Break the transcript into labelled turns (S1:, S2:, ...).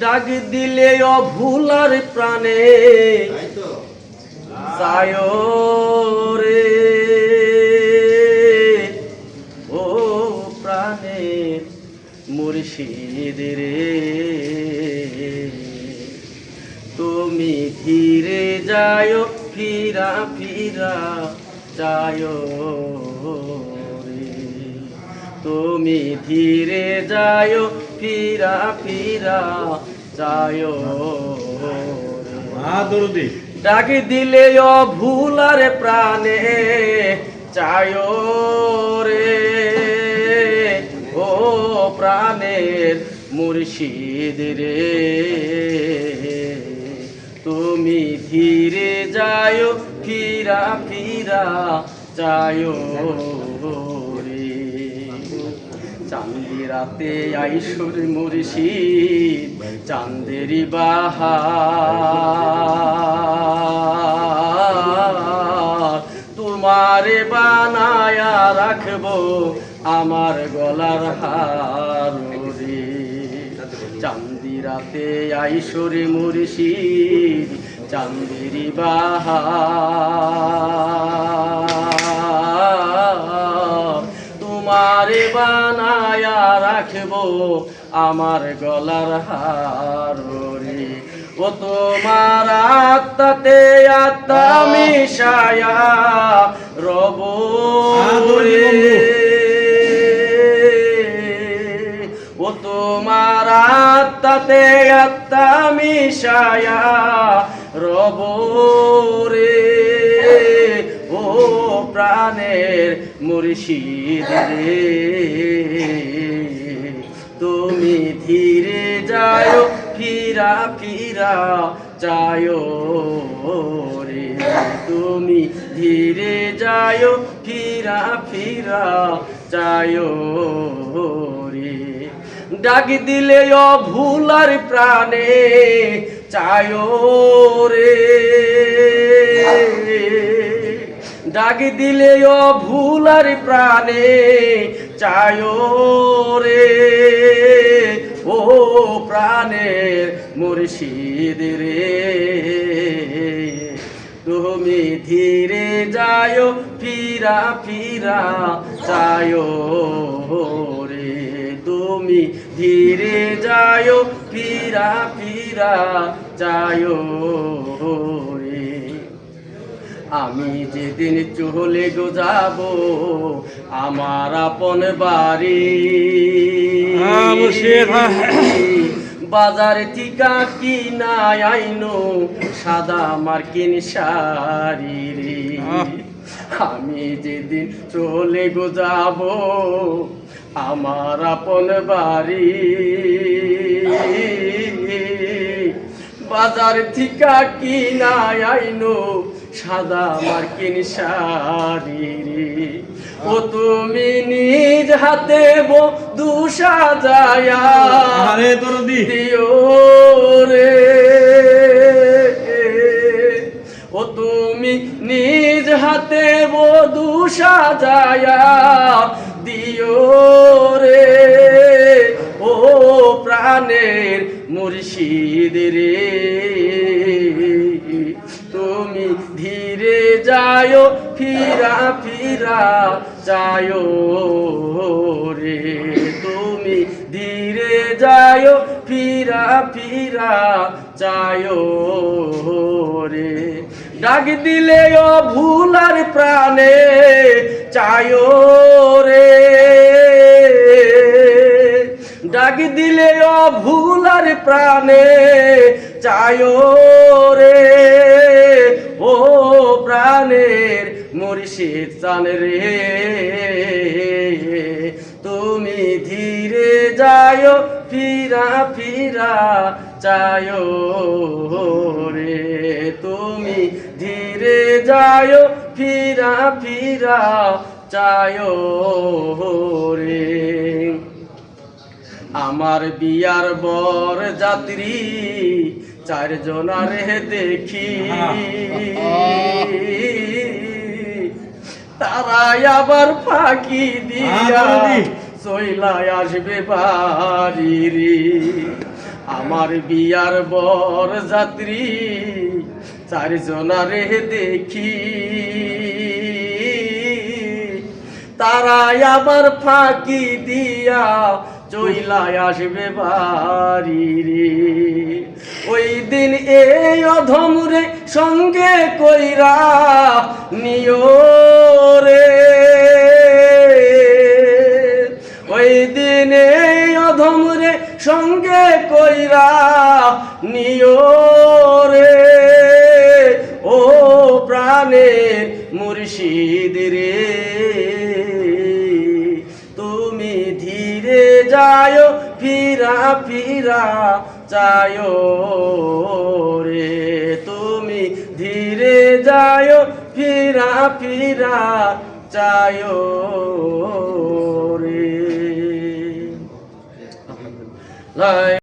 S1: ডাক দিলে অভুলার প্রাণে যায় রে। ও প্রাণের মুর্শিদ রে। তুমি ধীরে যায় ফিরা ফিরা যায় রে। তুমি ধীরে যায় ফিরা ফিরা যায়। রে
S2: মা দরদি।
S1: ডাক দিলে ভুলার প্রাণে চায় রে। ও প্রাণের মুর্শিদ রে। তুমি ধীরে যায় ফিরা ফিরা যায়। চান্দি রাতে আইসুর মুর্শিদ চান্দেরি বাহার। তোমারে বানায়া রাখব আমার গলার হার চান্দি রাতে আইসরে মুর্শিদ চান্দেরি বাহার। বানায়া রাখব আমার গলার হার ও তোমার আত্মাতে আত্মা মিশায়া রব ও তোমার আত্মাতে আত্মা মিশায়া রব রে। প্রাণের মুর্শিদ রে। তুমি ধীরে যায়, ফিরা ফিরা যায় রে। তুমি ধীরে যায়, ফিরা ফিরা যায় রে। ডাক দিলে ভুলার প্রাণে চায় রে। ডাক দিলে ও ভুলার প্রাণে, চায় রে। ও প্রাণের মুর্শিদ রে। তুমি ধীরে যায়, ফিরা ফিরা যায় রে। তুমি ধীরে যায়, ফিরা ফিরা যায় আমি যেদিন চলে গো যাব আমার আপন বাড়ি।
S2: হ্যাঁ, মুর্শিদ, কি
S1: বাজার কিনা আইনো সাদা মার্কিন শাড়ি। আমি যেদিন চলে গো যাব আমার আপন বাড়ি। বাজার ঠিকা কি কিনা আইনো সাদা মার্কিন শাড়ি ও তুমি নিজ হাতে বধু সাজায়া।
S2: আরে দরদি।
S1: দিও রে। ও তুমি নিজ হাতে বধু সাজায়া। দিও রে। ও প্রাণের মুর্শিদ রে। তুমি ধীরে যায়, ফিরা ফিরা যায় রে। তুমি ধীরে যায়, ফিরা ফিরা যায় রে। ডাক দিলে ও ভুলার প্রাণে চায় রে। ডাক দিলে ও ভুলার প্রাণে চায় রে। মুর্শিদ চান রে। তুমি ধীরে যায়, ফিরা ফিরা, চায় রে। তুমি ধীরে যায়, ফিরা ফিরা, চায় রে। আমার বিয়ার বর যাত্রী, চারজনারে দেখি। তারাই আবার ফাঁকি দিয়া
S2: দাদি।
S1: চইলায় আসবে বাড়ি রে আমার বিয়ার বর যাত্রী চারজনারে দেখি। তারা আবার ফাঁকি দিয়া চইলায় আসবে বাড়ি অধমরে সঙ্গে কইরা নিও রে। ওই দিন অধমরে সঙ্গে কইরা নিও রে। ও প্রাণের মুর্শিদ রে, তুমি ধীরে যায়, ফিরা ফিরা যায়। তুমি ধীরে যায় ফিরা ফিরা চায় রে।